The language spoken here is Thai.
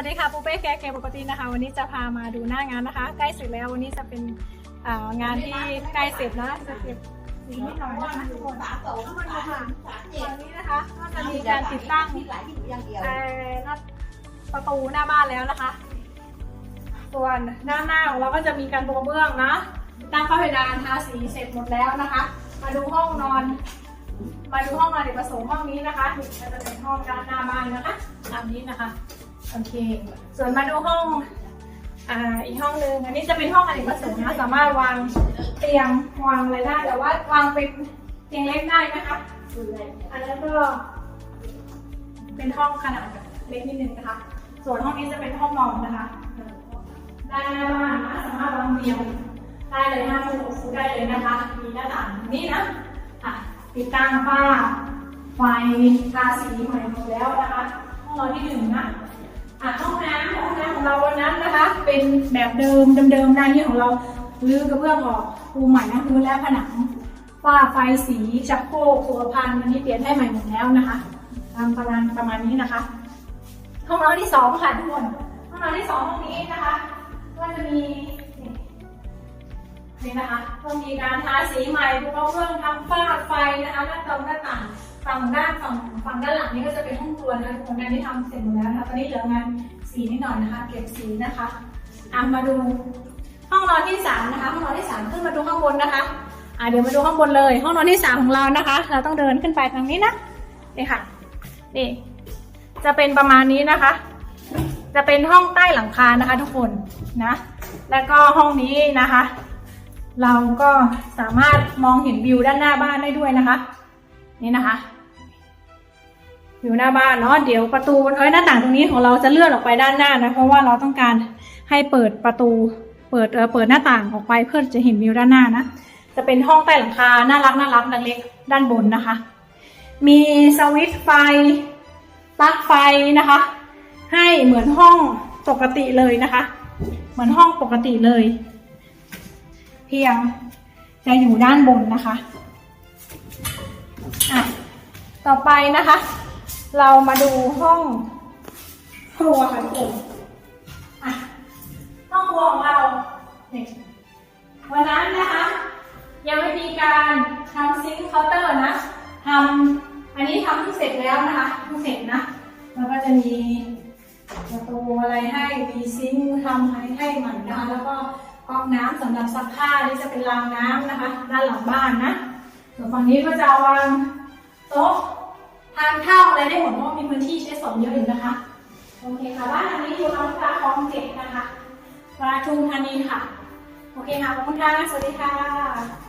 วัสดีค่ะปูเป้แกแกปกตินะคะ วันนี้จะพามาดูหน้างานนะคะ ใกล้เสร็จแล้ววันนี้จะเป็นงานที่ใกล้เสร็จนะจะเก็บอีกนิดหน่อยนะคะทุกคนเข้ามาดูค่ะวันนี้นะคะก็จะมีการติดตั้งประตูหน้าบ้านแล้วนะคะ ส่วนด้านหน้าของเราก็จะมีการโปรเบื้องนะตั้งฝ้าเพดานทาสีเสร็จหมดแล้วนะคะ มาดูห้องนอน มาดูห้องนอนเด็กประสงค์ห้องนี้นะคะจะเป็นห้องด้านหน้าบ้านนะคะตามนี้นะคะ โอเค ส่วนมาดูห้องอ่าอีกห้องหนึ่งอันนี้จะเป็นห้องอเนกประสงค์นะสามารถวางเตียงวางอะไรได้แต่ว่าวางเป็นเตียงเล็กได้นะคะอันนั้นก็ เป็นห้องขนาดเล็กนิดนึงนะคะ ส่วนห้องนี้จะเป็นห้องนอนนะคะด้านหน้าบ้านนะสามารถวางเตียงได้เลยห้าฟุตหกฟุตได้เลยนะคะ มีหน้าต่างนี่นะอะติดตั้งฝ้าไฟทาสีใหม่หมดแล้วนะคะ ห้องนอนที่หนึ่งนะ อะห้องน้ำห้องน้ำของเราวันนั้นนะคะ เป็นแบบเดิมเดิมๆด้านี้ของเรารื้อกระเบื้องออกปูใหม่นะรื้อแล้วผนังฝ้าไฟสีชักโครกตัวพันวันนี้เปลี่ยนให้ใหม่หมดแล้วนะคะตามประมาณประมาณนี้นะคะห้องนอนที่สองค่ะทุกคนห้องนอนที่สองห้องนี้นะคะ ก็จะมี นี่นี่นะคะก็มีการทาสีใหม่ปูกระเบื้องทำฝ้าไฟนะคะหน้าตรงหน้าต่างฝั่งด้านฝั่งฝั่งด้านหลังนี้ก็จะเป็นห้องครัวนะคะทุกคนอันนี้ทำเสร็จหมดแล้วนะคะตอนนี้เหลืองานสีนิดหน่อยนะคะ เก็บสีนะคะอะมาดูห้องนอนที่สามนะคะห้องนอนที่สามขึ้นมาดูข้างบนนะคะอะเดี๋ยวมาดูข้างบนเลย ห้องนอนที่สามของเรานะคะ เราต้องเดินขึ้นไปทางนี้นะนี่ค่ะนี่จะเป็นประมาณนี้นะคะ จะเป็นห้องใต้หลังคานะคะ ทุกคนนะ แล้วก็ห้องนี้นะคะ เราก็สามารถมองเห็นวิวด้านหน้าบ้านได้ด้วยนะคะ นี่นะคะวิวหน้าบ้านเนาะเดี๋ยวประตูเอ้ยหน้าต่างตรงนี้ของเราจะเลื่อนออกไปด้านหน้านะเพราะว่าเราต้องการให้เปิดประตู เปิดเออเปิดหน้าต่างออกไปเพื่อจะเห็นวิวด้านหน้านะจะเป็นห้องใต้หลังคาน่ารักน่ารักดังเล็กด้านบนนะคะ มีสวิตช์ไฟปลั๊กไฟนะคะ ให้เหมือนห้องปกติเลยนะคะ เหมือนห้องปกติเลย เพียงจะอยู่ด้านบนนะคะอะต่อไปนะคะ เรามาดูห้องครัวค่ะทุกคนอะห้องครัวของเราเนี่ยวันนั้นนะคะ ยังไม่มีการทำซิงค์เคาน์เตอร์นะทำอันนี้ทำเพิ่งเสร็จแล้วนะคะเพิ่งเสร็จนะแล้วก็จะมีประตูอะไรให้มีซิงค์ทำให้ให้ใหม่นะคะแล้วก็ ก๊อกน้ำสำหรับซักผ้าที่จะเป็นรางน้ำนะคะ ด้านหลังบ้านนะส่วนฝั่งนี้ก็จะวางโต๊ะทานข้าวอะไรได้หมดเพราะมีพื้นที่ใช้สอยเยอะอยู่นะคะโอเคค่ะบ้านหลังนี้อยู่ลำพาคลองเจ็ดนะคะปราทุมธานีค่ะ โอเคค่ะขอบคุณค่ะสวัสดีค่ะ